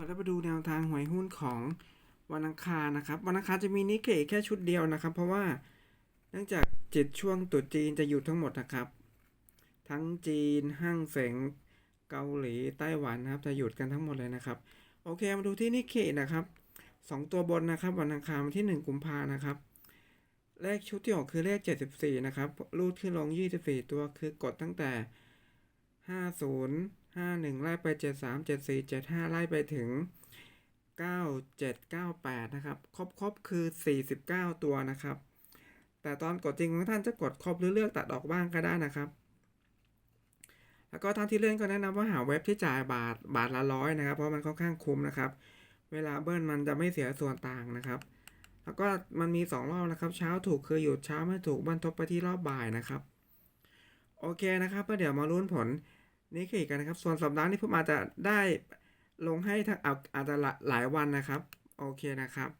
ต่อได้มาดูแนวทางหวยหุ้นของวันอังคารนะครับ วันอังคารจะมีนิเกะแค่ชุดเดียวนะครับ เพราะว่าเนื่องจากจิตช่วงตรุษจีนจะหยุดทั้งหมดนะครับ ทั้งจีนห้างเสงเกาหลีไต้หวันนะครับ จะหยุดกันทั้งหมดเลยนะครับ โอเคมาดูที่นิเกะนะครับสองตัวบนนะครับ วันอังคารวันที่หนึ่งกุมภานะครับ เลขชุดที่ออกคือเลข 74 นะครับ รูดขึ้นลง 24 ตัวคือกดตั้งแต่ 50 51 ไล่ไป 73 74 75 ไล่ไปถึง 97 98 นะครับ ครบครบคือ 49 ตัวนะครับ แต่ตอนกดจริงของท่านจะกดครบหรือเลือกตัดออกบ้างก็ได้นะครับ แล้วก็ท่านที่เล่นก็แนะนำว่าหาเว็บที่จ่ายบาทบาทละร้อยนะครับ เพราะมันค่อนข้างคุ้มนะครับ เวลาเบิ้ลมันจะไม่เสียส่วนต่างนะครับแล้วก็มันมี 2 รอบนะครับ เช้าถูกคือหยุดเช้าไม่ถูกบรรทบไปที่รอบบ่ายนะครับ โอเคนะครับก็เดี๋ยวมาลุ้นผลนี้กันอีกกันนะครับ ส่วนสัปดาห์นี้ผมอาจจะได้ลงให้ทั้งอาอาจจะหลายวันนะครับ โอเคนะครับ